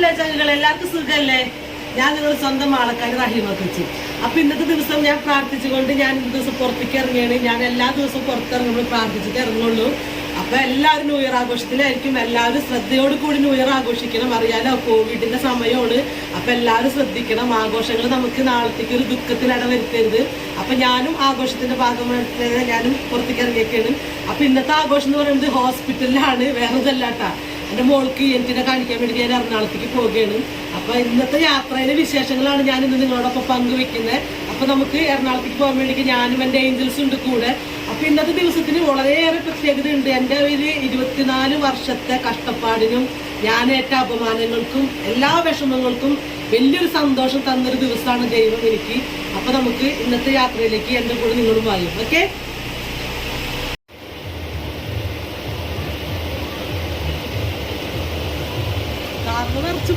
സുഖല്ലേ ചങ്ങൾ എല്ലാവർക്കും സുഖമല്ലേ ഞാൻ നിങ്ങൾ സ്വന്തം ആൾക്കാർ റഹീമക്കിച്ച് അപ്പൊ ഇന്നത്തെ ദിവസം ഞാൻ പ്രാർത്ഥിച്ചുകൊണ്ട് ഞാൻ ദിവസം പുറത്തേക്ക് ഇറങ്ങിയാണ് ഞാൻ എല്ലാ ദിവസവും പുറത്തിറങ്ങുമ്പോൾ പ്രാർത്ഥിച്ചിട്ട് ഇറങ്ങുള്ളൂ. അപ്പൊ എല്ലാവരും ന്യൂ ഇയർ ആഘോഷത്തിലായിരിക്കും. എല്ലാവരും ശ്രദ്ധയോട് കൂടി ന്യൂ ഇയർ ആഘോഷിക്കണം. അറിയാലോ കോവിഡിന്റെ സമയമാണ്. അപ്പൊ എല്ലാവരും ശ്രദ്ധിക്കണം. ആഘോഷങ്ങൾ നമുക്ക് നാളത്തേക്ക് ഒരു ദുഃഖത്തിൽ വരുത്തരുത് അപ്പൊ ഞാനും ആഘോഷത്തിന്റെ ഭാഗമായിട്ട് ഞാനും പുറത്തേക്ക് ഇറങ്ങിയൊക്കെയാണ് അപ്പൊ ഇന്നത്തെ ആഘോഷം എന്ന് പറയുന്നത് ഹോസ്പിറ്റലിലാണ് വേറെ ഇതല്ലാട്ടാ എന്റെ മോൾക്ക് എന്തിനെ കാണിക്കാൻ വേണ്ടി ഞാൻ എറണാകുളത്തേക്ക് പോവുകയാണ്. അപ്പോൾ ഇന്നത്തെ യാത്രയിലെ വിശേഷങ്ങളാണ് ഞാൻ ഇന്ന് നിങ്ങളോടൊപ്പം പങ്കുവെക്കുന്നത്. അപ്പോൾ നമുക്ക് എറണാകുളത്തേക്ക് പോകാൻ വേണ്ടി ഞാനും എന്റെ ഏഞ്ചൽസും ഉണ്ട് കൂടെ. അപ്പോൾ ഇന്നത്തെ ദിവസത്തിന് വളരെയേറെ പ്രത്യേകത ഉണ്ട് എന്റെ ഒരു ഇരുപത്തിനാല് വർഷത്തെ കഷ്ടപ്പാടിനും ഞാൻ ഏറ്റ അപമാനങ്ങൾക്കും എല്ലാ വിഷമങ്ങൾക്കും വലിയൊരു സന്തോഷം തന്നൊരു ദിവസമാണ് ദൈവം എനിക്ക്. അപ്പൊ നമുക്ക് ഇന്നത്തെ യാത്രയിലേക്ക് എന്റെ കൂടെ നിങ്ങളും വായും ഓക്കെ കാറിന് നിറച്ച്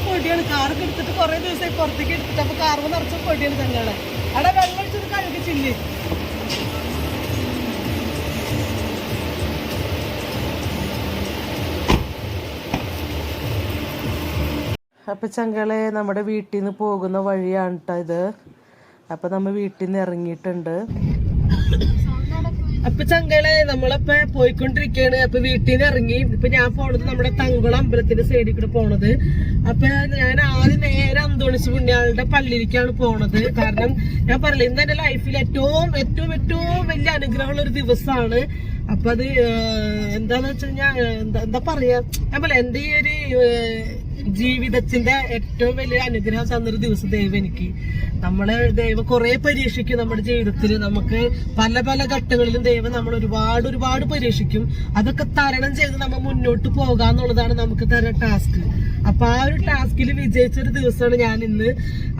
കാറൊക്കെ എടുത്തിട്ട് കുറെ ദിവസമായി പുറത്തേക്ക് എടുത്തിട്ട്. അപ്പൊ കാർവ് നിറച്ച പൊടിയാണ് തന്നെയാണ് അവിടെ വെള്ളം ഒഴിച്ചൊരു കഴുകി ചില്ലി. അപ്പൊ ചങ്കളെ നമ്മുടെ വീട്ടിൽ നിന്ന് പോകുന്ന വഴിയാണ് കേട്ടോ ഇത്. അപ്പൊ നമ്മ വീട്ടിൽ നിന്ന് ഇറങ്ങിയിട്ടുണ്ട്. അപ്പൊ ചങ്കളെ നമ്മളിപ്പോ പോയിക്കൊണ്ടിരിക്കുകയാണ് അപ്പൊ വീട്ടിൽ നിന്ന് ഇറങ്ങി. ഇപ്പൊ ഞാൻ പോണത് നമ്മുടെ തങ്കുളം അമ്പലത്തിന്റെ സൈഡിൽ കൂടെ പോണത്. അപ്പൊ ഞാൻ ആദ്യം നേരെ അന്തോണിച്ച് പുണ്യാളുടെ പള്ളിയിലേക്കാണ് പോണത്. കാരണം ഞാൻ പറഞ്ഞു ഇന്ന് എന്റെ ലൈഫിൽ ഏറ്റവും ഏറ്റവും ഏറ്റവും വലിയ അനുഗ്രഹമുള്ള ഒരു ദിവസമാണ് അപ്പൊ അത് എന്താന്ന് വെച്ച് കഴിഞ്ഞാൽ എന്താ പറയാ? ഞാൻ പറയാ എന്റെ ഈ ഒരു ജീവിതത്തിന്റെ ഏറ്റവും വലിയ അനുഗ്രഹം തന്നൊരു ദിവസം ദൈവം എനിക്ക്. നമ്മൾ ദൈവം കുറെ പരീക്ഷിക്കും നമ്മുടെ ജീവിതത്തിൽ നമുക്ക് പല പല ഘട്ടങ്ങളിലും ദൈവം നമ്മൾ ഒരുപാട് ഒരുപാട് പരീക്ഷിക്കും. അതൊക്കെ തരണം ചെയ്ത് നമ്മൾ മുന്നോട്ട് പോകാന്നുള്ളതാണ് നമുക്ക് തരുന്ന ടാസ്ക്. അപ്പൊ ആ ഒരു ടാസ്കിൽ വിജയിച്ച ഒരു ദിവസമാണ് ഞാൻ ഇന്ന്.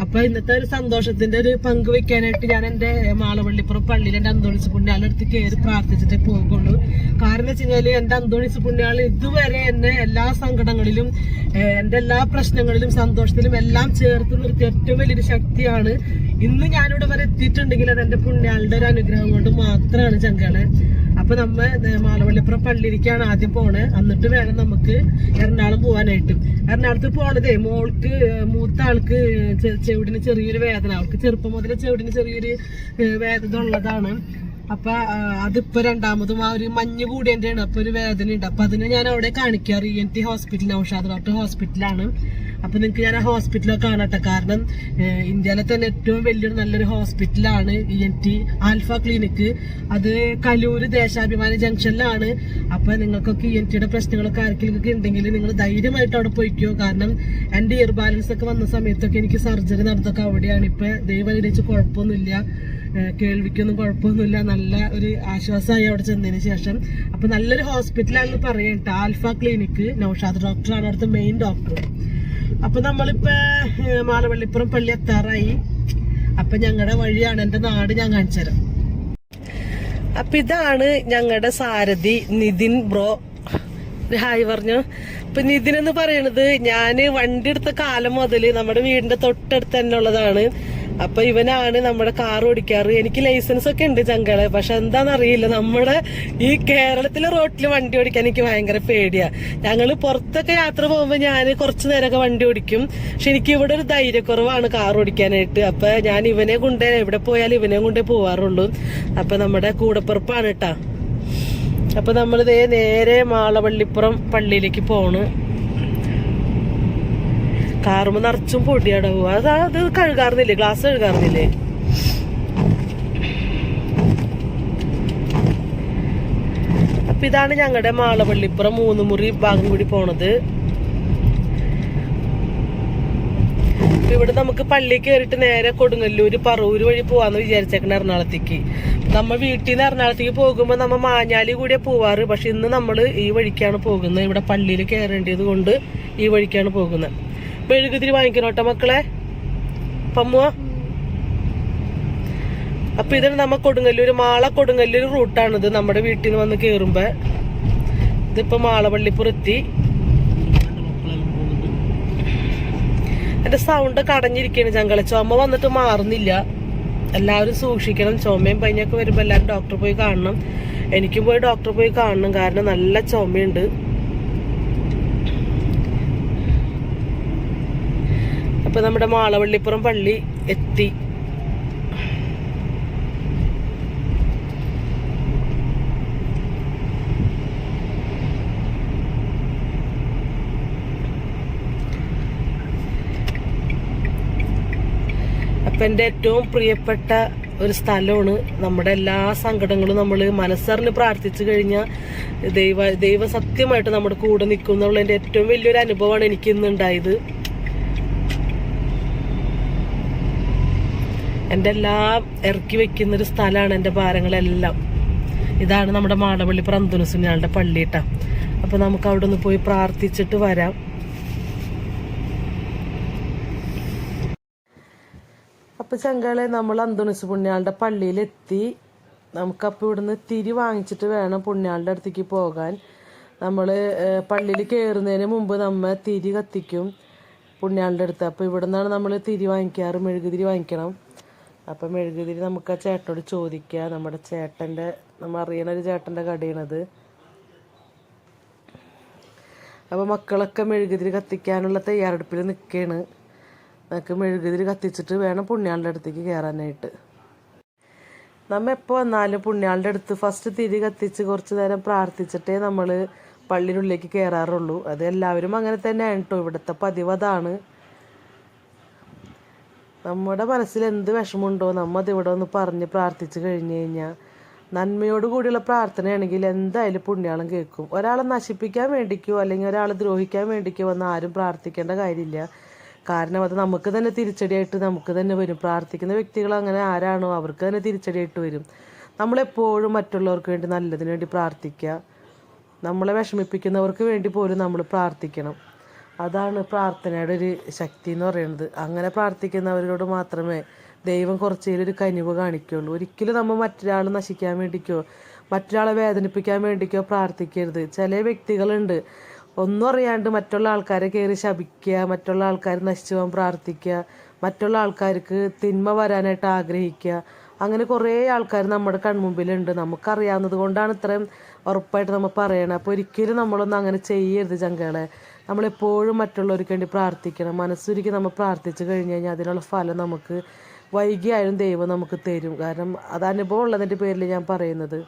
അപ്പൊ ഇന്നത്തെ ഒരു സന്തോഷത്തിന്റെ ഒരു പങ്ക് വെക്കാനായിട്ട് ഞാൻ എന്റെ മാളവള്ളിപ്പുറം പള്ളിയിൽ എന്റെ അന്തോണിസ് പുണ്യാളെ അടുത്ത് കയറി പ്രാർത്ഥിച്ചിട്ടേ പോകുള്ളൂ. കാരണം വെച്ച് കഴിഞ്ഞാൽ എന്റെ അന്തോണിസ് പുണ്യാൾ ഇതുവരെ എന്നെ എല്ലാ സങ്കടങ്ങളിലും എന്റെ എല്ലാ പ്രശ്നങ്ങളിലും സന്തോഷത്തിലും എല്ലാം ചേർത്ത് നിർത്തിയ ഏറ്റവും വലിയൊരു ശക്തിയാണ്. ഇന്ന് ഞാനിവിടെ വരെ എത്തിയിട്ടുണ്ടെങ്കിൽ അത് എന്റെ പുണ്യാളുടെ ഒരു അനുഗ്രഹം കൊണ്ട് മാത്രമാണ് ചങ്കളെ അപ്പൊ നമ്മ മാലവള്ളിപ്പുറം പള്ളിയിലേക്കാണ് ആദ്യം പോണേ. എന്നിട്ട് വേണം നമുക്ക് എറണാകുളം പോവാനായിട്ട്. എറണാകുളത്ത് പോണതേ മോൾക്ക് മൂത്ത ആൾക്ക് ചെവിടിന് ചെറിയൊരു വേദന. അവൾക്ക് ചെറുപ്പം മുതലേ ചെവിടിന് ചെറിയൊരു വേദന ഉള്ളതാണ്. അപ്പൊ അതിപ്പോ രണ്ടാമതും ആ ഒരു മഞ്ഞ് കൂടിയതിന്റെയാണ്. അപ്പൊ ഒരു വേദന ഉണ്ട് അപ്പൊ അതിനെ ഞാൻ അവിടെ കാണിക്കാറ് E N T hospital Aushad doctor ഹോസ്പിറ്റലാണ് അപ്പൊ നിങ്ങൾക്ക് ഞാൻ ആ ഹോസ്പിറ്റലൊക്കെ കാണട്ടെ കാരണം ഇന്ത്യയിലെ തന്നെ ഏറ്റവും വലിയൊരു നല്ലൊരു ഹോസ്പിറ്റലാണ് E N T Alpha Clinic അത് കലൂര് ദേശാഭിമാനി ജംഗ്ഷനിലാണ് അപ്പൊ നിങ്ങൾക്കൊക്കെ ഇ എൻ ടിയുടെ പ്രശ്നങ്ങളൊക്കെ ആർക്കെങ്കിലും ഉണ്ടെങ്കിൽ നിങ്ങൾ ധൈര്യമായിട്ട് അവിടെ പോയിക്കോ. കാരണം എന്റെ ഇയർ ബാലൻസ് ഒക്കെ വന്ന സമയത്തൊക്കെ എനിക്ക് സർജറി നടന്നൊക്കെ അവിടെയാണ്. ഇപ്പൊ ദൈവം അനുഗ്രഹിച്ച് കുഴപ്പമൊന്നുമില്ല. കേൾവിക്കൊന്നും കുഴപ്പമൊന്നുമില്ല. നല്ല ഒരു ആശ്വാസമായി അവിടെ ചെന്നതിന് ശേഷം. അപ്പൊ നല്ലൊരു ഹോസ്പിറ്റലാണെന്ന് പറയട്ടെ ആൽഫ ക്ലിനിക്ക് നൌഷാദ് ഡോക്ടറാണ് അവിടുത്തെ മെയിൻ ഡോക്ടർ അപ്പൊ നമ്മളിപ്പോ മാലവള്ളിപ്പുറം പള്ളി എത്താറായി. അപ്പൊ ഞങ്ങളുടെ വഴിയാണ് എന്റെ നാട് ഞാൻ കാണിച്ചു തരാം. അപ്പൊ ഇതാണ് ഞങ്ങളുടെ സാരഥി നിതിൻ ബ്രോ. ഹായ് പറഞ്ഞു. അപ്പൊ നിതിൻ എന്ന് പറയണത് ഞാൻ വണ്ടി എടുത്ത കാലം മുതൽ നമ്മുടെ വീടിന്റെ തൊട്ടടുത്ത് തന്നെ ഉള്ളതാണ്. അപ്പൊ ഇവനാണ് നമ്മുടെ കാർ ഓടിക്കാറ്. എനിക്ക് ലൈസൻസ് ഒക്കെ ഉണ്ട് ചങ്കളെ. പക്ഷെ എന്താണെന്നറിയില്ല നമ്മുടെ ഈ കേരളത്തിലെ റോട്ടിൽ വണ്ടി ഓടിക്കാൻ എനിക്ക് ഭയങ്കര പേടിയാ. ഞങ്ങൾ പുറത്തൊക്കെ യാത്ര പോകുമ്പോ ഞാൻ കുറച്ചു നേരമൊക്കെ വണ്ടി ഓടിക്കും. പക്ഷെ എനിക്ക് ഇവിടെ ഒരു ധൈര്യക്കുറവാണ് കാർ ഓടിക്കാനായിട്ട്. അപ്പൊ ഞാൻ ഇവനെ കൊണ്ടേ എവിടെ പോയാലും ഇവനെ കൊണ്ടേ പോവാറുള്ളൂ. അപ്പൊ നമ്മുടെ കൂടപ്പുറപ്പാണ് കേട്ടാ അപ്പൊ നമ്മളിതേ നേരെ മാളവള്ളിപ്പുറം പള്ളിയിലേക്ക് പോണ്. കാറുമ്പോ നിറച്ചും പൊടിയാടെ പോവാ അത് അത് കഴുകാറുന്നില്ലേ? ഗ്ലാസ് കഴുകാറുന്നില്ലേ? അപ്പൊ ഇതാണ് ഞങ്ങളുടെ മാളവള്ളിപ്പുറം മൂന്ന് മുറി ഭാഗം കൂടി പോണത്. ഇവിടെ നമുക്ക് പള്ളി കയറിയിട്ട് നേരെ കൊടുങ്ങല്ലൂര് പറവൂര് വഴി പോവാന്ന് വിചാരിച്ചേക്കണ എറണാകുളത്തേക്ക്. നമ്മ വീട്ടിൽ നിന്ന് എറണാകുളത്തേക്ക് പോകുമ്പോൾ നമ്മ മാഞ്ഞാലി കൂടിയാ പോവാറ്. പക്ഷെ ഇന്ന് നമ്മൾ ഈ വഴിക്കാണ് പോകുന്നത്. ഇവിടെ പള്ളിയിൽ കയറേണ്ടത് കൊണ്ട് ഈ വഴിക്കാണ് പോകുന്നത്. മെഴുകുതിരി വാങ്ങിക്കണോട്ടെ മക്കളെ. പമ്മുവ അപ്പൊ ഇതാണ് നമ്മ കൊടുങ്ങല്ലൂർ മാള കൊടുങ്ങല്ലൂര് റൂട്ടാണിത് നമ്മുടെ വീട്ടിൽ നിന്ന് വന്ന് കേറുമ്പോ. ഇതിപ്പോ മാളപള്ളിപ്പുറത്തി എന്റെ സൗണ്ട് കടഞ്ഞിരിക്കാണ് ചങ്കള ചുമ വന്നിട്ട് മാറുന്നില്ല. എല്ലാവരും സൂക്ഷിക്കണം. ചുമയും പനിയൊക്കെ വരുമ്പോ എല്ലാവരും ഡോക്ടറെ പോയി കാണണം. എനിക്കും പോയി ഡോക്ടറെ പോയി കാണണം. കാരണം നല്ല ചുമയുണ്ട്. അപ്പൊ നമ്മുടെ മാളവള്ളിപ്പുറം പള്ളി എത്തി. അപ്പൊ എന്റെ ഏറ്റവും പ്രിയപ്പെട്ട ഒരു സ്ഥലമാണ് നമ്മുടെ എല്ലാ സങ്കടങ്ങളും നമ്മൾ മനസ്സറിഞ്ഞ് പ്രാർത്ഥിച്ചു കഴിഞ്ഞാൽ ദൈവ ദൈവസത്യമായിട്ട് നമ്മുടെ കൂടെ നിൽക്കും എന്നുള്ള എന്റെ ഏറ്റവും വലിയൊരു അനുഭവമാണ് എനിക്ക് ഇന്ന് എന്റെ എല്ലാം ഇറക്കി വെക്കുന്ന ഒരു സ്ഥലമാണ് എന്റെ ഭാരങ്ങളെല്ലാം. ഇതാണ് നമ്മുടെ മാടപ്പള്ളി പ്രന്തുനസുഞ്ഞാളുടെ പള്ളിട്ടാ അപ്പൊ നമുക്ക് അവിടെ ഒന്ന് പോയി പ്രാർത്ഥിച്ചിട്ട് വരാം. അപ്പൊ ചങ്കളെ നമ്മൾ അന്തോണിസ് പുണ്യാളുടെ പള്ളിയിലെത്തി. നമുക്കപ്പോൾ ഇവിടുന്ന് തിരി വാങ്ങിച്ചിട്ട് വേണം പുണ്യാളുടെ അടുത്തേക്ക് പോകാൻ. നമ്മൾ പള്ളിയിൽ കയറുന്നതിന് മുമ്പ് നമ്മൾ തിരി കത്തിക്കും പുണ്യാളുടെ അടുത്ത്. അപ്പോൾ ഇവിടെ നിന്നാണ് നമ്മൾ തിരി വാങ്ങിക്കാറ് മെഴുകുതിരി വാങ്ങിക്കണം. അപ്പം മെഴുകുതിരി നമുക്ക് ആ ചേട്ടനോട് ചോദിക്കുക നമ്മുടെ ചേട്ടന്റെ നമ്മൾ അറിയണ ഒരു ചേട്ടന്റെ കടയാണത്. അപ്പോൾ മക്കളൊക്കെ മെഴുകുതിരി കത്തിക്കാനുള്ള തയ്യാറെടുപ്പിൽ നിൽക്കുകയാണ്. നമുക്ക് മെഴുകുതിരി കത്തിച്ചിട്ട് വേണം പുണ്യാളുടെ അടുത്തേക്ക് കയറാനായിട്ട്. നമ്മൾ എപ്പോൾ വന്നാലും പുണ്യാളുടെ അടുത്ത് ഫസ്റ്റ് തിരി കത്തിച്ച് കുറച്ച് നേരം പ്രാർത്ഥിച്ചിട്ടേ നമ്മൾ പള്ളിനുള്ളിലേക്ക് കയറാറുള്ളൂ. അത് എല്ലാവരും അങ്ങനെ തന്നെയാണ് കേട്ടോ. ഇവിടുത്തെ പതിവ് അതാണ്. നമ്മുടെ മനസ്സിൽ എന്ത് വിഷമമുണ്ടോ നമ്മൾ അത് ഒന്ന് പറഞ്ഞ് പ്രാർത്ഥിച്ചു കഴിഞ്ഞു കഴിഞ്ഞാൽ നന്മയോട് കൂടിയുള്ള പ്രാർത്ഥനയാണെങ്കിൽ എന്തായാലും പുണ്യാളം കേൾക്കും. ഒരാളെ നശിപ്പിക്കാൻ വേണ്ടിക്കോ അല്ലെങ്കിൽ ഒരാളെ ദ്രോഹിക്കാൻ വേണ്ടിക്കോ വന്ന് ആരും പ്രാർത്ഥിക്കേണ്ട കാര്യമില്ല. കാരണം അത് നമുക്ക് തന്നെ തിരിച്ചടിയായിട്ട് നമുക്ക് തന്നെ വരും. പ്രാർത്ഥിക്കുന്ന വ്യക്തികൾ അങ്ങനെ ആരാണോ അവർക്ക് തന്നെ തിരിച്ചടിയായിട്ട് വരും. നമ്മളെപ്പോഴും മറ്റുള്ളവർക്ക് വേണ്ടി നല്ലതിന് വേണ്ടി പ്രാർത്ഥിക്കുക. നമ്മളെ വിഷമിപ്പിക്കുന്നവർക്ക് വേണ്ടി പോലും നമ്മൾ പ്രാർത്ഥിക്കണം. അതാണ് പ്രാർത്ഥനയുടെ ഒരു ശക്തി എന്ന് പറയുന്നത്. അങ്ങനെ പ്രാർത്ഥിക്കുന്നവരോട് മാത്രമേ ദൈവം കുറച്ചേലൊരു കനിവ് കാണിക്കുള്ളൂ ഒരിക്കലും നമ്മൾ മറ്റൊരാൾ നശിക്കാൻ വേണ്ടിക്കോ മറ്റൊരാളെ വേദനിപ്പിക്കാൻ വേണ്ടിക്കോ പ്രാർത്ഥിക്കരുത്. ചില വ്യക്തികളുണ്ട്. ഒന്നും അറിയാണ്ട് മറ്റുള്ള ആൾക്കാരെ കയറി ശപിക്കുക മറ്റുള്ള ആൾക്കാർ നശിച്ചു പോകാൻ പ്രാർത്ഥിക്കുക മറ്റുള്ള ആൾക്കാർക്ക് തിന്മ വരാനായിട്ട് ആഗ്രഹിക്കുക. അങ്ങനെ കുറേ ആൾക്കാർ നമ്മുടെ കൺമുമ്പിലുണ്ട്. നമുക്കറിയാവുന്നത് കൊണ്ടാണ് ഇത്രയും ഉറപ്പായിട്ട് നമ്മൾ പറയണത് അപ്പോൾ ഒരിക്കലും നമ്മളൊന്നും അങ്ങനെ ചെയ്യരുത് ചങ്കളെ. നമ്മളെപ്പോഴും മറ്റുള്ളവർക്ക് വേണ്ടി പ്രാർത്ഥിക്കണം. മനസ്സുരുക്കി നമ്മൾ പ്രാർത്ഥിച്ചു കഴിഞ്ഞ് കഴിഞ്ഞാൽ അതിനുള്ള ഫലം നമുക്ക് വൈകിയായാലും ദൈവം നമുക്ക് തരും. കാരണം അത് അനുഭവം ഉള്ളതിന്റെ പേരിൽ ഞാൻ പറയുന്നത്.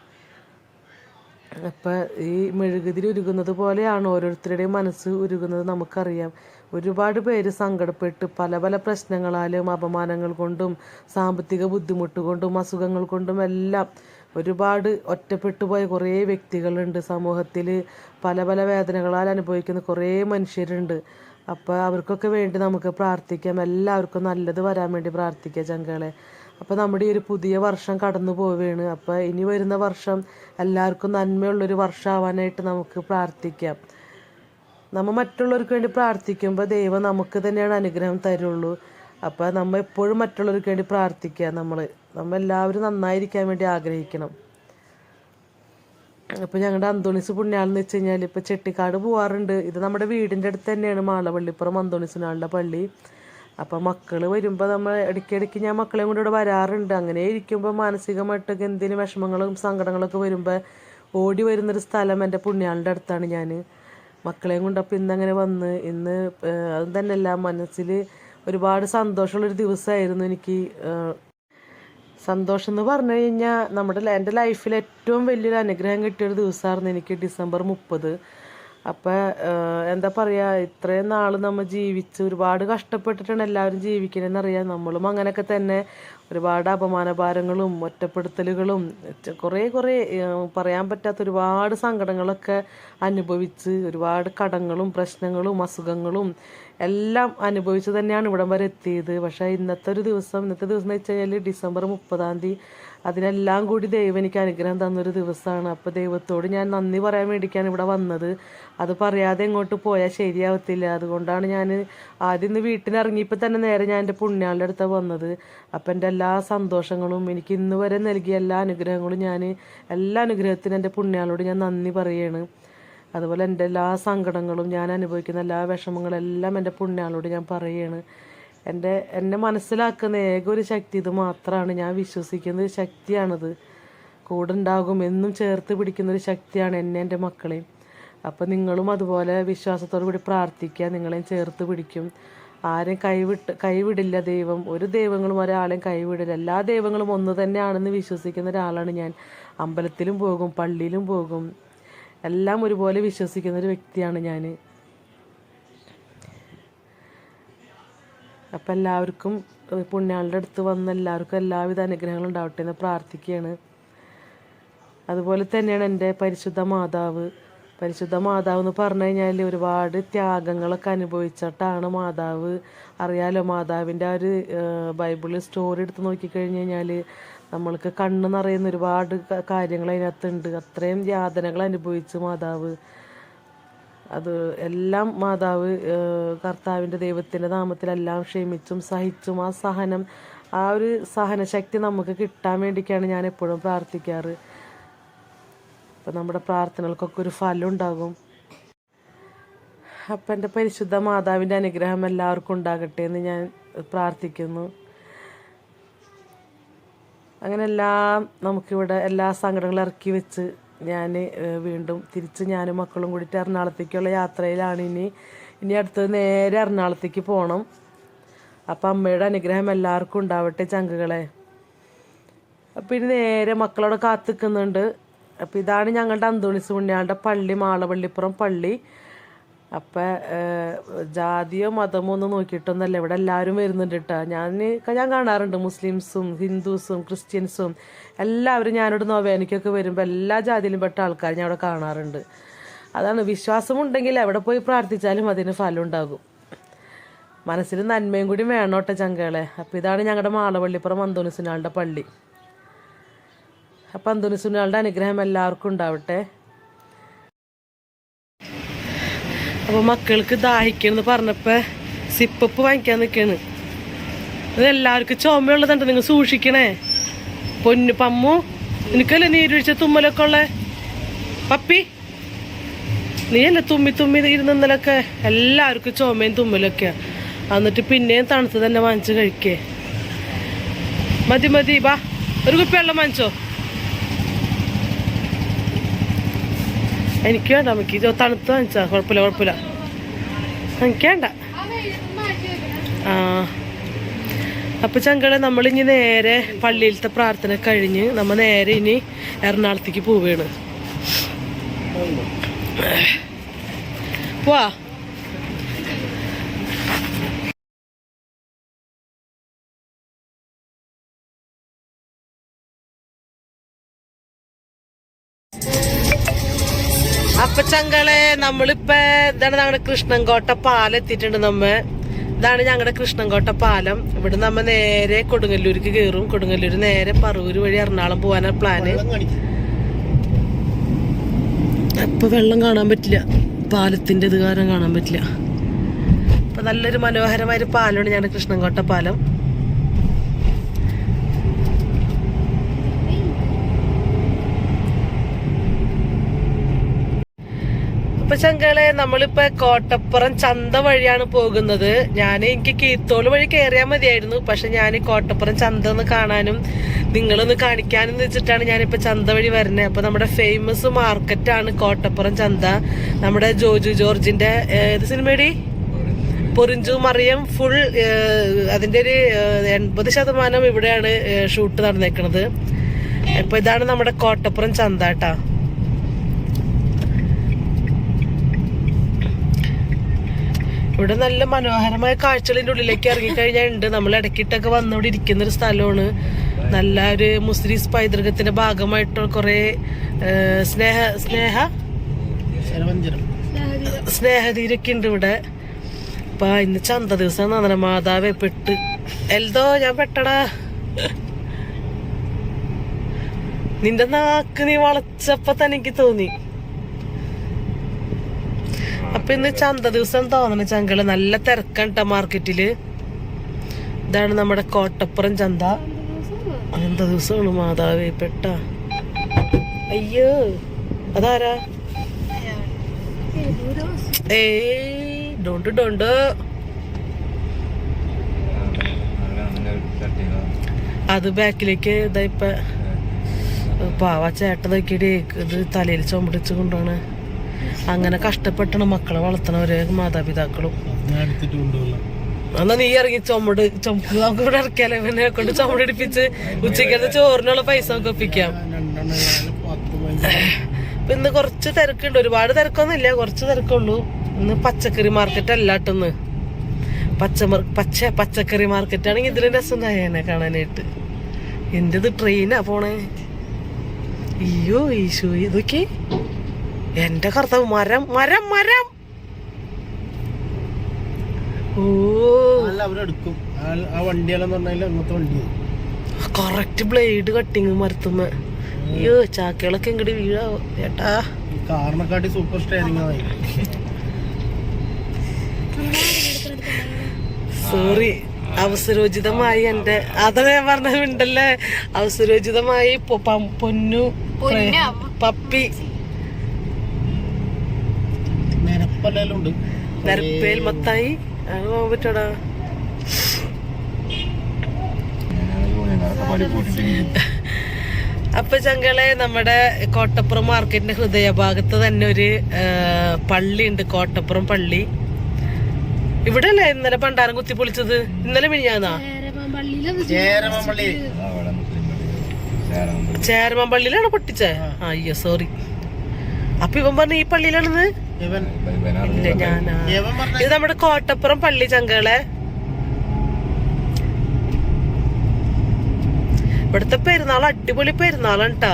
അപ്പം ഈ മെഴുകുതിരി ഉരുകുന്നത് പോലെയാണ് ഓരോരുത്തരുടെയും മനസ്സ് ഉരുകുന്നത് നമുക്കറിയാം. ഒരുപാട് പേര് സങ്കടപ്പെട്ട് പല പല പ്രശ്നങ്ങളാലും അപമാനങ്ങൾ കൊണ്ടും സാമ്പത്തിക ബുദ്ധിമുട്ട് കൊണ്ടും അസുഖങ്ങൾ കൊണ്ടും എല്ലാം ഒരുപാട് ഒറ്റപ്പെട്ടു പോയ കുറേ വ്യക്തികളുണ്ട് സമൂഹത്തിൽ. പല പല വേദനകളാൽ അനുഭവിക്കുന്ന കുറേ മനുഷ്യരുണ്ട്. അപ്പോൾ അവർക്കൊക്കെ വേണ്ടി നമുക്ക് പ്രാർത്ഥിക്കാം. എല്ലാവർക്കും നല്ലത് വരാൻ വേണ്ടി പ്രാർത്ഥിക്കാം ചങ്കളെ അപ്പോൾ നമ്മുടെ ഈ ഒരു പുതിയ വർഷം കടന്നു പോവുകയാണ്. അപ്പോൾ ഇനി വരുന്ന വർഷം എല്ലാവർക്കും നന്മയുള്ളൊരു വർഷമാവാനായിട്ട് നമുക്ക് പ്രാർത്ഥിക്കാം. നമ്മൾ മറ്റുള്ളവർക്ക് വേണ്ടി പ്രാർത്ഥിക്കുമ്പോൾ ദൈവം നമുക്ക് തന്നെയാണ് അനുഗ്രഹം തരുള്ളൂ. അപ്പോൾ നമ്മൾ എപ്പോഴും മറ്റുള്ളവർക്ക് വേണ്ടി പ്രാർത്ഥിക്കുക നമ്മൾ നമ്മൾ എല്ലാവരും നന്നായിരിക്കാൻ വേണ്ടി ആഗ്രഹിക്കണം. അപ്പോൾ ഞങ്ങളുടെ അന്തോണിസ് പുണ്യാളെന്ന് വെച്ച് കഴിഞ്ഞാൽ ഇപ്പോൾ ചെട്ടിക്കാട് പോവാറുണ്ട്. ഇത് നമ്മുടെ വീടിന്റെ അടുത്ത് തന്നെയാണ് മാളവള്ളിപ്പുറം അന്തോണിസിനാളുടെ പള്ളി. അപ്പോൾ മക്കൾ വരുമ്പോൾ നമ്മൾ ഇടയ്ക്കിടയ്ക്ക് ഞാൻ മക്കളെയും കൊണ്ട് ഇവിടെ വരാറുണ്ട്. അങ്ങനെ ഇരിക്കുമ്പോൾ മാനസികമായിട്ടൊക്കെ എന്തെങ്കിലും വിഷമങ്ങളും സങ്കടങ്ങളൊക്കെ വരുമ്പോൾ ഓടി വരുന്നൊരു സ്ഥലം എന്റെ പുണ്യാളുടെ അടുത്താണ് ഞാൻ മക്കളെയും കൊണ്ട് അപ്പോൾ ഇന്നങ്ങനെ വന്ന് ഇന്ന് അതും തന്നെയല്ല മനസ്സിൽ ഒരുപാട് സന്തോഷമുള്ളൊരു ദിവസമായിരുന്നു എനിക്ക് സന്തോഷം എന്ന് പറഞ്ഞു കഴിഞ്ഞാൽ നമ്മുടെ എന്റെ ലൈഫിൽ ഏറ്റവും വലിയൊരു അനുഗ്രഹം കിട്ടിയൊരു ദിവസമായിരുന്നു എനിക്ക് ഡിസംബർ മുപ്പത്. അപ്പോൾ എന്താ പറയുക ഇത്രയും നാൾ നമ്മൾ ജീവിച്ച് ഒരുപാട് കഷ്ടപ്പെട്ടിട്ടാണ് എല്ലാവരും ജീവിക്കണമെന്ന് അറിയാം. നമ്മളും അങ്ങനെയൊക്കെ തന്നെ ഒരുപാട് അപമാനഭാരങ്ങളും ഒറ്റപ്പെടുത്തലുകളും കുറേ കുറേ പറയാൻ പറ്റാത്ത ഒരുപാട് സങ്കടങ്ങളൊക്കെ അനുഭവിച്ച് ഒരുപാട് കടങ്ങളും പ്രശ്നങ്ങളും അസുഖങ്ങളും എല്ലാം അനുഭവിച്ച് തന്നെയാണ് ഇവിടം വരെ എത്തിയത്. പക്ഷേ ഇന്നത്തെ ഒരു ദിവസം ഇന്നത്തെ ദിവസം എന്ന് വെച്ച് കഴിഞ്ഞാൽ ഡിസംബർ മുപ്പതാം തീയതി അതിനെല്ലാം കൂടി ദൈവം എനിക്ക് അനുഗ്രഹം തന്നൊരു ദിവസമാണ്. അപ്പോൾ ദൈവത്തോട് ഞാൻ നന്ദി പറയാൻ വേണ്ടിയിട്ടാണ് ഇവിടെ വന്നത്. അത് പറയാതെ എങ്ങോട്ട് പോയാൽ ശരിയാവത്തില്ല. അതുകൊണ്ടാണ് ഞാൻ ആദ്യം ഇന്ന് വീട്ടിനിറങ്ങിയപ്പോൾ തന്നെ നേരെ ഞാൻ എന്റെ പുണ്യാളുടെ അടുത്താണ് വന്നത്. അപ്പം എന്റെ എല്ലാ സന്തോഷങ്ങളും എനിക്ക് ഇന്ന് വരെ നൽകിയ എല്ലാ അനുഗ്രഹങ്ങളും ഞാൻ എല്ലാ അനുഗ്രഹത്തിനും എന്റെ പുണ്യാളോട് ഞാൻ നന്ദി പറയുകയാണ് അതുപോലെ എന്റെ എല്ലാ സങ്കടങ്ങളും ഞാൻ അനുഭവിക്കുന്ന എല്ലാ വിഷമങ്ങളെല്ലാം എന്റെ പുണ്യാളോട് ഞാൻ പറയുകയാണ് എന്റെ എന്നെ മനസ്സിലാക്കുന്ന ഏക ഒരു ശക്തി ഇത് മാത്രമാണ് ഞാൻ വിശ്വസിക്കുന്ന ഒരു ശക്തിയാണിത്. കൂടെ ഉണ്ടാകും എന്നും ചേർത്ത് പിടിക്കുന്ന ഒരു ശക്തിയാണ് എന്നെ എന്റെ മക്കളെയും അപ്പോൾ നിങ്ങളും അതുപോലെ വിശ്വാസത്തോടു കൂടി പ്രാർത്ഥിക്കുക. നിങ്ങളെയും ചേർത്ത് പിടിക്കും. ആരെയും കൈവിട്ട് കൈവിടില്ല ദൈവം. ഒരു ദൈവങ്ങളും ഒരാളെയും കൈവിടില്ല. എല്ലാ ദൈവങ്ങളും ഒന്ന് തന്നെയാണെന്ന് വിശ്വസിക്കുന്ന ഒരാളാണ് ഞാൻ. അമ്പലത്തിലും പോകും പള്ളിയിലും പോകും. എല്ലാം ഒരുപോലെ വിശ്വസിക്കുന്ന ഒരു വ്യക്തിയാണ് ഞാൻ അപ്പം എല്ലാവർക്കും പുണ്യാളുടെ അടുത്ത് വന്ന എല്ലാവർക്കും എല്ലാവിധ അനുഗ്രഹങ്ങളും ഉണ്ടാവട്ടെ എന്ന് പ്രാർത്ഥിക്കുകയാണ്. അതുപോലെ തന്നെയാണ് എന്റെ പരിശുദ്ധ മാതാവ്. പരിശുദ്ധ മാതാവ് എന്ന് പറഞ്ഞു കഴിഞ്ഞാൽ ഒരുപാട് ത്യാഗങ്ങളൊക്കെ അനുഭവിച്ചിട്ടാണ് മാതാവ്. അറിയാലോ മാതാവിന്റെ ആ ഒരു ബൈബിളിൽ സ്റ്റോറി എടുത്ത് നോക്കിക്കഴിഞ്ഞ് കഴിഞ്ഞാൽ നമ്മൾക്ക് കണ്ണ് നിറയുന്ന ഒരുപാട് കാര്യങ്ങൾ അതിനകത്തുണ്ട്. അത്രയും യാതനകൾ അനുഭവിച്ച് മാതാവ്. അത് എല്ലാം മാതാവ് കർത്താവിന്റെ ദൈവത്തിന്റെ നാമത്തിലെല്ലാം ക്ഷമിച്ചും സഹിച്ചും ആ സഹനം ആ ഒരു സഹനശക്തി നമുക്ക് കിട്ടാൻ വേണ്ടിയിട്ടാണ് ഞാൻ എപ്പോഴും പ്രാർത്ഥിക്കാറ്. അപ്പം നമ്മുടെ പ്രാർത്ഥനകൾക്കൊക്കെ ഒരു ഫലം ഉണ്ടാകും. അപ്പം എന്റെ പരിശുദ്ധ മാതാവിന്റെ അനുഗ്രഹം എല്ലാവർക്കും ഉണ്ടാകട്ടെ എന്ന് ഞാൻ പ്രാർത്ഥിക്കുന്നു. അങ്ങനെ എല്ലാം നമുക്കിവിടെ എല്ലാ സങ്കടങ്ങളും ഇറക്കി വെച്ച് ഞാൻ വീണ്ടും തിരിച്ച് ഞാനും മക്കളും കൂടിയിട്ട് എറണാകുളത്തേക്കുള്ള യാത്രയിലാണ് ഇനി. ഇനി അടുത്തത് നേരെ എറണാകുളത്തേക്ക് പോകണം അപ്പം അമ്മയുടെ അനുഗ്രഹം എല്ലാവർക്കും ഉണ്ടാവട്ടെ ചങ്കുകളെ. അപ്പം ഇനി നേരെ മക്കളോട് കാത്തിക്കുന്നുണ്ട്. അപ്പം ഇതാണ് ഞങ്ങളുടെ അന്തോണിസ് പുണ്യാളുടെ പള്ളി മാളവള്ളിപ്പുറം പള്ളി. അപ്പം ജാതിയോ മതമോ ഒന്നും നോക്കിയിട്ടൊന്നല്ല ഇവിടെ എല്ലാവരും വരുന്നുണ്ട് കേട്ടോ ഞാൻ ഞാൻ കാണാറുണ്ട് മുസ്ലിംസും ഹിന്ദുസും ക്രിസ്ത്യൻസും. എല്ലാവരും ഞാനിവിടെ നോവേനയ്ക്കൊക്കെ വരുമ്പോൾ എല്ലാ ജാതിയിലും പെട്ട ആൾക്കാർ ഞാൻ അവിടെ കാണാറുണ്ട്. അതാണ് വിശ്വാസം ഉണ്ടെങ്കിൽ എവിടെ പോയി പ്രാർത്ഥിച്ചാലും അതിന് ഫലം ഉണ്ടാകും. മനസ്സിൽ നന്മയും കൂടി വേണോട്ടെ ചങ്കകളെ അപ്പം ഇതാണ് ഞങ്ങളുടെ മാളവള്ളിപ്പുറം അന്തോണിസുനാളുടെ പള്ളി. അപ്പം അന്തോണിസുനാളുടെ അനുഗ്രഹം എല്ലാവർക്കും ഉണ്ടാവട്ടെ. അപ്പോൾ മക്കൾക്ക് ദാഹിക്കണമെന്ന് പറഞ്ഞപ്പോൾ സിപ്പപ്പ് വാങ്ങിക്കാൻ നിക്കാണ്. ഇത് എല്ലാവർക്കും ചുമയുള്ളതുണ്ട് നിങ്ങൾ സൂക്ഷിക്കണേ. പൊന്നു പമ്മു എനിക്കല്ലേ നീരൊഴിച്ച തുമ്മലൊക്കെ ഉള്ള? പപ്പി നീയല്ലേ തുമ്മി തുമ്മി ഇരുന്നൊക്കെ എല്ലാവർക്കും ചുമയും തുമ്മലൊക്കെ എന്നിട്ട് പിന്നെയും തണുത്ത് തന്നെ വാങ്ങിച്ച് കഴിക്കേ. മതി മതി ബാ ഒരു കുപ്പി വെള്ളം വാങ്ങിച്ചോ? എനിക്ക് വേണ്ട നമുക്ക്. ഇത് തണുത്ത് വാങ്ങിച്ചാ കുഴപ്പമില്ല കുഴപ്പമില്ല. എനിക്ക് വേണ്ട. ആ. അപ്പൊ ചങ്കളെ നമ്മളിനി നേരെ പള്ളിയിലത്തെ പ്രാർത്ഥന കഴിഞ്ഞ് നമ്മ നേരെ ഇനി എറണാകുളത്തേക്ക് പോവുകയാണ് പോവാ. ചങ്കളെ നമ്മളിപ്പോ ഇതാണ് നമ്മുടെ കൃഷ്ണൻകോട്ട പാലം എത്തിയിട്ടുണ്ട് നമ്മ. ഇതാണ് ഞങ്ങളുടെ കൃഷ്ണൻകോട്ട പാലം. ഇവിടെ നമ്മ നേരെ കൊടുങ്ങല്ലൂർക്ക് കയറും കൊടുങ്ങല്ലൂർ നേരെ പറവൂര് വഴി എറണാകുളം പോവാനാണ് പ്ലാന് അപ്പൊ വെള്ളം കാണാൻ പറ്റില്ല. പാലത്തിന്റെ ഇത് കാരണം കാണാൻ പറ്റില്ല. അപ്പൊ നല്ലൊരു മനോഹരമായ ഒരു പാലമാണ് ഞങ്ങളുടെ കൃഷ്ണൻകോട്ട പാലം. അപ്പൊ നമ്മളിപ്പോ കോട്ടപ്പുറം ചന്ത വഴിയാണ് പോകുന്നത്. ഞാൻ എനിക്ക് കീത്തോൾ വഴി കയറിയാൽ മതിയായിരുന്നു. പക്ഷെ ഞാൻ കോട്ടപ്പുറം ചന്ത ഒന്ന് കാണാനും നിങ്ങളൊന്ന് കാണിക്കാനും വെച്ചിട്ടാണ് ഞാനിപ്പോ ചന്ത വഴി വരുന്നത് അപ്പൊ നമ്മുടെ ഫേമസ് മാർക്കറ്റ് ആണ് കോട്ടപ്പുറം ചന്ത. നമ്മുടെ ജോജു ജോർജിന്റെ ഏത് സിനിമയുടെ പൊറിഞ്ചു മറിയം ഫുൾ അതിന്റെ ഒരു എൺപത് ശതമാനം ഇവിടെയാണ് ഷൂട്ട് നടന്നേക്കണത്. അപ്പൊ ഇതാണ് നമ്മുടെ കോട്ടപ്പുറം ചന്ത കേട്ടാ. ഇവിടെ നല്ല മനോഹരമായ കാഴ്ചകളിന്റെ ഉള്ളിലേക്ക് ഇറങ്ങിക്കഴിഞ്ഞാൽ ഉണ്ട്. നമ്മൾ ഇടയ്ക്കിട്ടൊക്കെ വന്നോടി ഇരിക്കുന്ന ഒരു സ്ഥലമാണ്. നല്ല ഒരു മുസ്ലിം പൈതൃകത്തിന്റെ ഭാഗമായിട്ട് കുറെ സ്നേഹ സ്നേഹ? സ്നേഹതീരൊക്കെ ഉണ്ട് ഇവിടെ. അപ്പൊ ഇന്ന് ചന്ത ദിവസം നന്ദന മാതാവെ പെട്ട്. എൽതോ ഞാൻ പെട്ടടാ. നിന്റെ നാക്ക് നീ വളച്ചപ്പോ തനിക്ക് തോന്നി. അപ്പൊ ഇന്ന് ചന്ത ദിവസം തോന്നണ ചങ്കൾ നല്ല തിരക്കണ്ട മാർക്കറ്റിൽ. ഇതാണ് നമ്മുടെ കോട്ടപ്പുറം ചന്ത. എന്ത ദിവസമാണ് മാതാവേ പെട്ട. അയ്യോ അതാരാ? ഏ ഡോണ്ട് ഡോണ്ട്. അത് ബാക്കിലേക്ക് ഇതായിപ്പ പാവ ചേട്ടൻ ഇത് തലയിൽ ചുമടിച്ച് കൊണ്ടാണ് അങ്ങനെ കഷ്ടപ്പെട്ടാണ് മക്കളെ വളർത്തണവര് മാതാപിതാക്കളും. എന്നാ നീ ഇറങ്ങി ചുമട് ചുമക്ക് നമുക്ക് ഇവിടെ ഇറക്കിയാലോ? ഇവനെ കൊണ്ട് ചുമടിപ്പിച്ച് ഉച്ചക്കത്തെ ചോറിനുള്ള പൈസ ഒക്കെ ഒപ്പിക്കാം. ഇന്ന് കുറച്ച് തിരക്കുണ്ട്. ഒരുപാട് തിരക്കൊന്നും ഇല്ല കുറച്ച് തിരക്കുള്ളൂ. ഇന്ന് പച്ചക്കറി മാർക്കറ്റ് അല്ലാട്ടെന്ന് പച്ചമർ പച്ച പച്ചക്കറി മാർക്കറ്റ് ആണെങ്കിൽ ഇതിലും രസം ഉണ്ടായേനെ കാണാനായിട്ട്. എന്റേത് ട്രെയിനാ പോണേ. അയ്യോ ഈശോ ഇതൊക്കെ എന്റെ കർത്താവ് മരം മരം മരം. കറക്റ്റ് ബ്ലേഡ് കട്ടിങ് മരത്തുമ്മ. അയ്യോ ചാക്കുകളൊക്കെ ഇങ്ങോട്ട് വീഴാവോ? ചേട്ടാ കാറിനെക്കാട്ടി സൂപ്പർ സ്റ്റെയറിംഗ് ആയി സോറി അവസരോചിതമായി എന്റെ അതാ ഞാൻ പറഞ്ഞുണ്ടല്ലേ അവസരോചിതമായി പൊന്നു പ്രേ- നിരപ്പല്ലുണ്ട് നരപ്പേൽ മത്തായി. അത് പോകാൻ പറ്റോടാ. അപ്പൊ ചങ്കളെ നമ്മുടെ കോട്ടപ്പുറം മാർക്കറ്റിന്റെ ഹൃദയഭാഗത്ത് തന്നെ ഒരു പള്ളി ഉണ്ട് കോട്ടപ്പുറം പള്ളി. ഇവിടെ അല്ലേ ഇന്നലെ പണ്ടാരം കുത്തി പൊളിച്ചത്? ഇന്നലെ മിനിഞ്ഞാന്നാ? ചേരമമ്പള്ളി ചേരമാൻ പള്ളിയിലാണ് പൊട്ടിച്ചേ? അയ്യോ സോറി അപ്പൊ ഇവൻ പറഞ്ഞ ഈ പള്ളിയിലാണെന്ന് ഇത് നമ്മുടെ കോട്ടപ്പുറം പള്ളി ചങ്കളെ ഇവിടുത്തെ പെരുന്നാൾ അടിപൊളി പെരുന്നാളാണ് ട്ടാ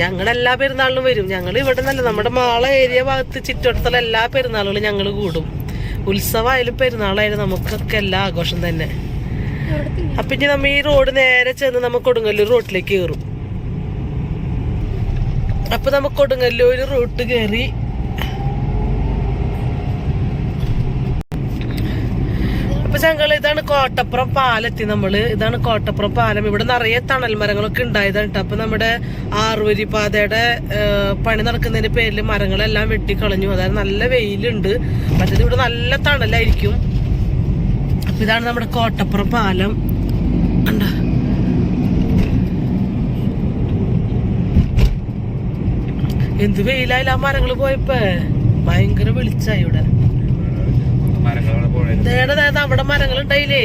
ഞങ്ങളെല്ലാ പെരുന്നാളിനും വരും. ഞങ്ങൾ ഇവിടെ നല്ല നമ്മുടെ മാള ഏരിയ ഭാഗത്ത് ചുറ്റുവട്ടത്തുള്ള എല്ലാ പെരുന്നാളുകളും ഞങ്ങൾ കൂടും. ഉത്സവമായാലും പെരുന്നാളായാലും നമുക്കൊക്കെ എല്ലാ ആഘോഷം തന്നെ. അപ്പൊ ഇനി നമ്മ ഈ റോഡ് നേരെ ചെന്ന് നമ്മ കൊടുങ്ങല്ലൂർ റോട്ടിലേക്ക് കയറും. അപ്പൊ നമുക്ക് കൊടുങ്ങല്ലൂർ റൂട്ട് കയറി അപ്പൊ ഞങ്ങൾ ഇതാണ് കോട്ടപ്പുറം പാലെത്തി നമ്മൾ. ഇതാണ് കോട്ടപ്പുറം പാലം. ഇവിടെ നിറയെ തണൽ മരങ്ങളൊക്കെ ഉണ്ടായതാണ്. അപ്പൊ നമ്മുടെ ആറുവരി പാതയുടെ പണി നടക്കുന്നതിന്റെ പേരിൽ മരങ്ങളെല്ലാം വെട്ടിക്കളഞ്ഞു. അതായത് നല്ല വെയിലുണ്ട്. മറ്റേത് ഇവിടെ നല്ല തണലായിരിക്കും. അപ്പൊ ഇതാണ് നമ്മുടെ കോട്ടപ്പുറം പാലം. കണ്ട? എന്ത് വെയിലായില്ല ആ മരങ്ങൾ പോയപ്പോ ഭയങ്കര വെളിച്ചായി ഇവിടെ. അവിടെ മരങ്ങൾ ഉണ്ടായില്ലേ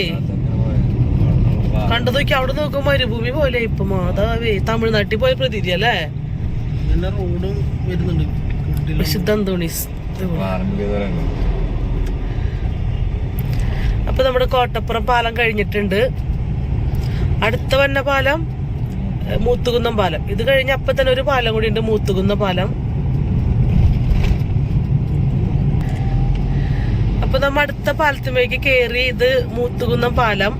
കണ്ടു നോക്കി അവിടെ നോക്കും മരുഭൂമി പോലെ. ഇപ്പൊ മാതാവേ തമിഴ്നാട്ടിൽ പോയ പ്രതീതി അല്ലേ റോഡും വരുന്നുണ്ട്. കുട്ടികൾ വിശുദ്ധ അന്തോണീസ് അപ്പൊ നമ്മുടെ കോട്ടപ്പുറം പാലം കഴിഞ്ഞിട്ടുണ്ട്. അടുത്ത വന്ന പാലം മൂത്തുകുന്നം പാലം. ഇത് കഴിഞ്ഞ അപ്പൊ തന്നെ ഒരു പാലം കൂടി ഉണ്ട് മൂത്തുകുന്ന പാലം. അപ്പൊ നമ്മ അടുത്ത പാലത്തുമേക്ക് കേറി ഇത് മൂത്തുകുന്നം പാലം.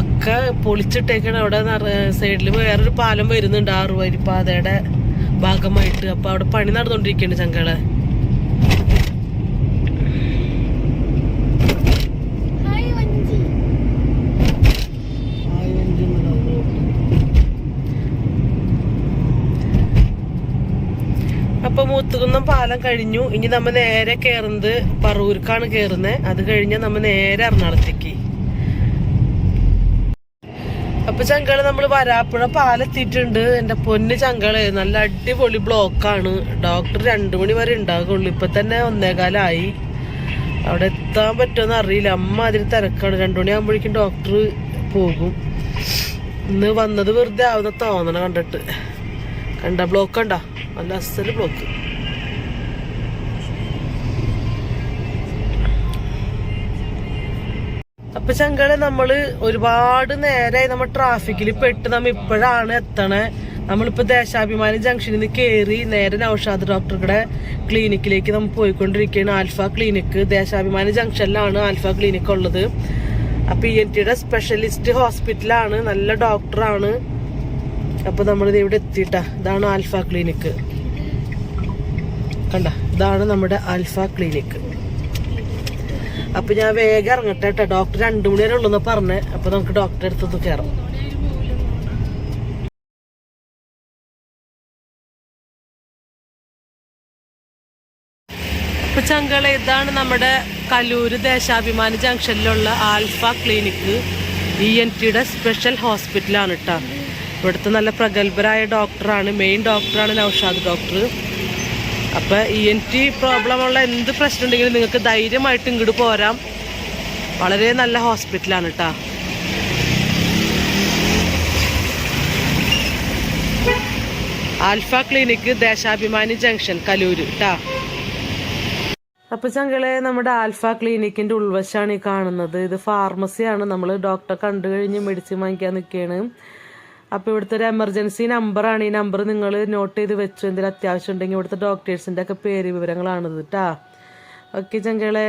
ഒക്കെ പൊളിച്ചിട്ടേക്കാണ് അവിടെ സൈഡിൽ വേറൊരു പാലം വരുന്നുണ്ട് ആറുവരിപ്പാതയുടെ ഭാഗമായിട്ട്. അപ്പൊ അവിടെ പണി നടന്നുകൊണ്ടിരിക്കുകയാണ് ചങ്കളെ ആ എഞ്ചിൻ ഉണ്ടാവും അപ്പൊ മൂത്തുകുന്നം പാലം കഴിഞ്ഞു. ഇനി നമ്മ നേരെ കേറുന്നത് പറവൂർക്കാണ് കേറുന്നത് അത് കഴിഞ്ഞ നമ്മ നേരെ എറണാകുളത്തേക്ക്. അപ്പൊ ചങ്കൾ നമ്മൾ വരാപ്പുഴ പാലെത്തിയിട്ടുണ്ട് എന്റെ പൊന്ന് ചങ്കൾ നല്ല അടിപൊളി ബ്ലോക്കാണ് ഡോക്ടർ രണ്ടു മണി വരെ ഉണ്ടാകുള്ളൂ ഇപ്പൊ തന്നെ ഒന്നേകാലായി. അവിടെ എത്താൻ പറ്റുമെന്ന് അറിയില്ല. അമ്മ അതിൽ തിരക്കാണ്. രണ്ടു മണിയാകുമ്പോഴേക്കും ഡോക്ടർ പോകും. ഇന്ന് വന്നത് വെറുതെ ആവുന്ന തോന്നണ കണ്ടിട്ട്. കണ്ട ബ്ലോക്ക് കണ്ട? നല്ല അസൽ ബ്ലോക്ക് അപ്പൊ ചങ്കളെ നമ്മൾ ഒരുപാട് നേരമായി നമ്മ ട്രാഫിക്കിൽ പെട്ട് നമ്മ ഇപ്പോഴാണ് എത്തണേ. നമ്മളിപ്പോ ദേശാഭിമാനി ജംഗ്ഷനിൽ നിന്ന് കയറി നേരെ നൌഷാദ് ഡോക്ടറുടെ ക്ലിനിക്കിലേക്ക് നമ്മൾ പോയിക്കൊണ്ടിരിക്കുകയാണ് ആൽഫ ക്ലിനിക്ക് ദേശാഭിമാനി ജംഗ്ഷനിലാണ് ആൽഫ ക്ലിനിക്ക് ഉള്ളത്. അപ്പൊ ഇ എൻ ടിയുടെ സ്പെഷ്യലിസ്റ്റ് ഹോസ്പിറ്റലാണ് നല്ല ഡോക്ടറാണ് അപ്പൊ നമ്മളിത് ഇവിടെ എത്തിയിട്ടാ. ഇതാണ് ആൽഫ ക്ലിനിക്ക് കണ്ട ഇതാണ് നമ്മുടെ ആൽഫ ക്ലിനിക്ക് അപ്പൊ ഞാൻ വേഗം ഇറങ്ങട്ടെ കേട്ടോ ഡോക്ടർ രണ്ടു മണി വരെ ഉള്ളൂന്ന് പറഞ്ഞേ. അപ്പൊ നമുക്ക് ഡോക്ടറെ അടുത്തൊന്ന് കയറാം അപ്പൊ ചങ്കള ഇതാണ് നമ്മുടെ കലൂര് ദേശാഭിമാനി ജംഗ്ഷനിലുള്ള ആൽഫ ക്ലിനിക്ക് ഇ എൻ ടിയുടെ സ്പെഷ്യൽ ഹോസ്പിറ്റലാണ് കേട്ടോ ഇവിടുത്തെ നല്ല പ്രഗത്ഭരായ ഡോക്ടറാണ് മെയിൻ ഡോക്ടറാണ് നൌഷാദ് ഡോക്ടർ അപ്പൊ ഇ എൻ ടി പ്രോബ്ലം ഉള്ള എന്ത് പ്രശ്നം ഉണ്ടെങ്കിലും നിങ്ങൾക്ക് ധൈര്യമായിട്ട് ഇങ്ങോട്ട് പോരാം. വളരെ നല്ല ഹോസ്പിറ്റലാണ് കേട്ടോ Alpha Clinic Deshabhimani junction Kaloor കേട്ടാ അപ്പൊ ചങ്കളെ നമ്മുടെ ആൽഫ ക്ലിനിക്കിന്റെ ഉൾവശമാണ് ഈ കാണുന്നത്. ഇത് ഫാർമസിയാണ് നമ്മൾ ഡോക്ടറെ കണ്ടു കഴിഞ്ഞ് മെഡിസിൻ വാങ്ങിക്കാൻ നിൽക്കുകയാണ് അപ്പൊ ഇവിടുത്തെ ഒരു എമർജൻസി നമ്പറാണ് ഈ നമ്പർ നിങ്ങൾ നോട്ട് ചെയ്ത് വെച്ചു. എന്തെങ്കിലും അത്യാവശ്യം ഉണ്ടെങ്കിൽ ഇവിടുത്തെ ഡോക്ടേഴ്സിന്റെ ഒക്കെ പേര് വിവരങ്ങളാണിത് കേട്ടാ ഓക്കെ ചങ്കളെ.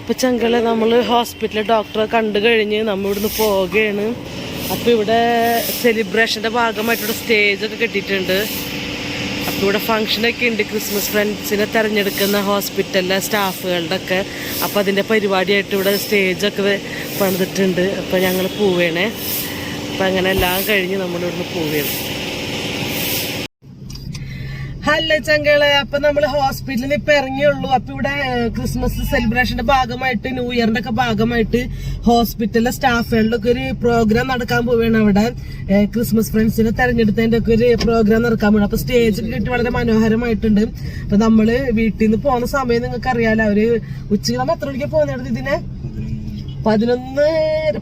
ഇപ്പൊ ചങ്കളെ നമ്മൾ ഹോസ്പിറ്റലിൽ ഡോക്ടറെ കണ്ടു കഴിഞ്ഞ് നമ്മൾ ഇവിടുന്ന് പോവുകയാണ്. അപ്പൊ ഇവിടെ സെലിബ്രേഷന്റെ ഭാഗമായിട്ട് ഇവിടെ സ്റ്റേജ് ഒക്കെ കെട്ടിയിട്ടുണ്ട്. അപ്പൊ ഇവിടെ ഫംഗ്ഷനൊക്കെ ഉണ്ട്. ക്രിസ്മസ് ഫ്രണ്ട്സിനെ തെരഞ്ഞെടുക്കുന്ന ഹോസ്പിറ്റലിലെ സ്റ്റാഫുകളുടെ ഒക്കെ. അപ്പൊ അതിന്റെ പരിപാടിയായിട്ട് ഇവിടെ സ്റ്റേജൊക്കെ പണിതിട്ടുണ്ട്. അപ്പൊ ഞങ്ങൾ പോവേണേ. അപ്പൊ അങ്ങനെ എല്ലാം കഴിഞ്ഞ് നമ്മൾ ഇവിടുന്ന് പോവുകയാണ്. ഹലോ ചങ്കളെ അപ്പൊ നമ്മൾ ഹോസ്പിറ്റലിൽ ഇപ്പൊ ഇറങ്ങിയുള്ളൂ. അപ്പൊ ഇവിടെ ക്രിസ്മസ് സെലിബ്രേഷന്റെ ഭാഗമായിട്ട് ന്യൂ ഇയറിന്റെ ഒക്കെ ഭാഗമായിട്ട് ഹോസ്പിറ്റലിലെ സ്റ്റാഫുകളിലൊക്കെ ഒരു പ്രോഗ്രാം നടക്കാൻ പോവുകയാണ് അവിടെ. ക്രിസ്മസ് ഫ്രണ്ട്സിനെ തെരഞ്ഞെടുത്തതിന്റെ ഒക്കെ ഒരു പ്രോഗ്രാം നടക്കാൻ പോകണം അപ്പൊ സ്റ്റേജ് കിട്ടി വളരെ മനോഹരമായിട്ടുണ്ട്. അപ്പൊ നമ്മൾ വീട്ടിൽ നിന്ന് പോകുന്ന സമയം നിങ്ങൾക്ക് അറിയാലോ അവർ ഉച്ചയ്ക്ക് നമ്മൾ എത്ര മണിക്ക് പോകുന്നത് ഇതിനെ? പതിനൊന്ന്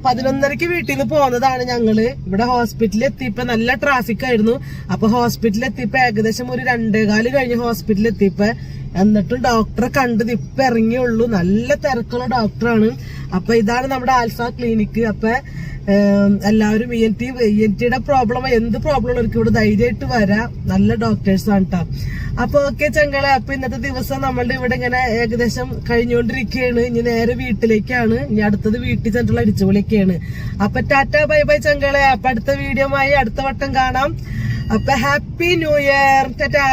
പതിനൊന്നരക്ക് വീട്ടിൽ നിന്ന് പോന്നതാണ് ഞങ്ങൾ. ഇവിടെ ഹോസ്പിറ്റലിൽ എത്തിയപ്പോ നല്ല ട്രാഫിക് ആയിരുന്നു. അപ്പൊ ഹോസ്പിറ്റലിൽ എത്തിയപ്പോ ഏകദേശം ഒരു രണ്ടേകാൽ കഴിഞ്ഞ് ഹോസ്പിറ്റലിൽ എത്തിയപ്പോ എന്നിട്ടും ഡോക്ടറെ കണ്ടത് ഇപ്പൊ ഇറങ്ങിയുള്ളൂ നല്ല തിരക്കുള്ള ഡോക്ടറാണ് അപ്പൊ ഇതാണ് നമ്മുടെ ആൽഫ ക്ലിനിക്ക് അപ്പൊ എല്ലാവരും E N T E N ടിയുടെ പ്രോബ്ലം എന്ത് പ്രോബ്ലം ഉള്ളവർക്ക് ഇവിടെ ധൈര്യമായിട്ട് വരാം. നല്ല ഡോക്ടേഴ്സ് ആണ് കേട്ടോ അപ്പൊ ഓക്കെ ചങ്ങളെ അപ്പൊ ഇന്നത്തെ ദിവസം നമ്മളുടെ ഇവിടെ ഇങ്ങനെ ഏകദേശം കഴിഞ്ഞുകൊണ്ടിരിക്കുകയാണ്. ഇനി നേരെ വീട്ടിലേക്കാണ്. ഇനി അടുത്തത് വീട്ടിൽ ചെന്നിട്ടുള്ള അടിച്ചുപൊളിയൊക്കെയാണ്. അപ്പൊ ടാറ്റ ബൈ ബൈ ചങ്ങളെ അപ്പൊ അടുത്ത വീഡിയോ ആയി അടുത്ത വട്ടം കാണാം. അപ്പൊ ഹാപ്പി ന്യൂ ഇയർ ടാറ്റാ.